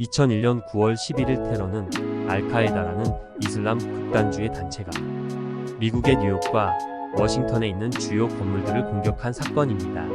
2001년 9월 11일 테러는 알카에다라는 이슬람 극단주의 단체가 미국의 뉴욕과 워싱턴에 있는 주요 건물들을 공격한 사건입니다.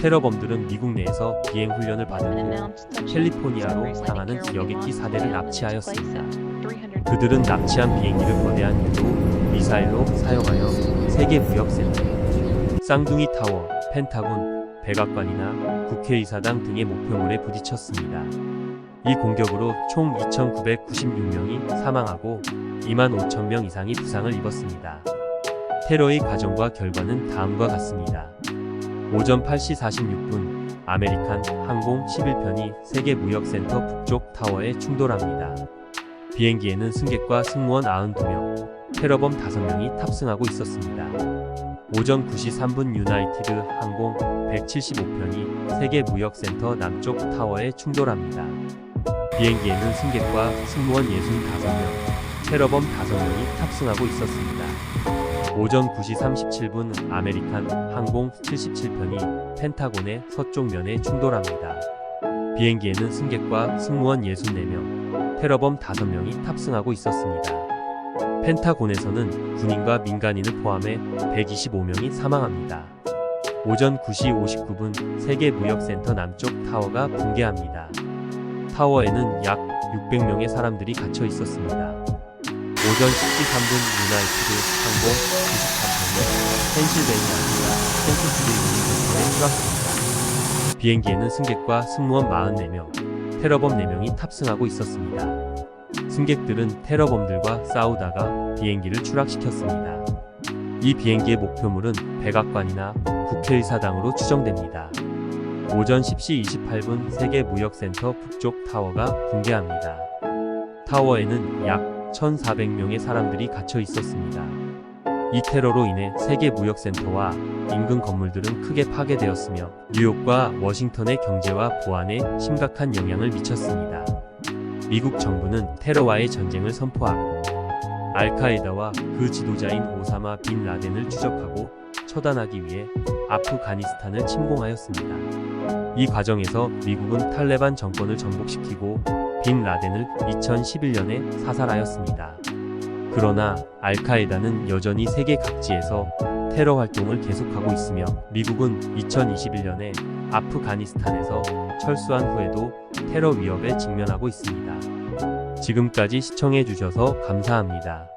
테러범들은 미국 내에서 비행 훈련을 받은 후 캘리포니아로 향하는 여객기 사대를 납치하였습니다. 그들은 납치한 비행기를 거대한 유도 미사일로 사용하여 세계 무역센터, 쌍둥이 타워, 펜타곤, 백악관이나 국회의사당 등의 목표물에 부딪혔습니다. 이 공격으로 총 2,996명이 사망하고 2만 5천 명 이상이 부상을 입었습니다. 테러의 과정과 결과는 다음과 같습니다. 오전 8시 46분 아메리칸 항공 11편이 세계 무역센터 북쪽 타워에 충돌합니다. 비행기에는 승객과 승무원 92명, 테러범 5명이 탑승하고 있었습니다. 오전 9시 3분 유나이티드 항공 175편이 세계 무역센터 남쪽 타워에 충돌합니다. 비행기에는 승객과 승무원 65명, 테러범 5명이 탑승하고 있었습니다. 오전 9시 37분 아메리칸 항공 77편이 펜타곤의 서쪽 면에 충돌합니다. 비행기에는 승객과 승무원 64명, 테러범 5명이 탑승하고 있었습니다. 펜타곤에서는 군인과 민간인을 포함해 125명이 사망합니다. 오전 9시 59분 세계 무역센터 남쪽 타워가 붕괴합니다. 타워에는 약 600명의 사람들이 갇혀 있었습니다. 오전 10시 3분 유나이티드 항공 93편이 펜실베이니아주와 샌프스데이에 추락합니다. 비행기에는 승객과 승무원 44명, 테러범 4명이 탑승하고 있었습니다. 승객들은 테러범들과 싸우다가 비행기를 추락시켰습니다. 이 비행기의 목표물은 백악관이나 국회의사당으로 추정됩니다. 오전 10시 28분 세계 무역센터 북쪽 타워가 붕괴합니다. 타워에는 약 1,400명의 사람들이 갇혀 있었습니다. 이 테러로 인해 세계 무역센터와 인근 건물들은 크게 파괴되었으며 뉴욕과 워싱턴의 경제와 보안에 심각한 영향을 미쳤습니다. 미국 정부는 테러와의 전쟁을 선포하고 알카에다와 그 지도자인 오사마 빈 라덴을 추적하고 처단하기 위해 아프가니스탄을 침공하였습니다. 이 과정에서 미국은 탈레반 정권을 전복시키고 빈 라덴을 2011년에 사살하였습니다. 그러나 알카에다는 여전히 세계 각지에서 테러 활동을 계속하고 있으며 미국은 2021년에 아프가니스탄에서 철수한 후에도 테러 위협에 직면하고 있습니다. 지금까지 시청해 주셔서 감사합니다.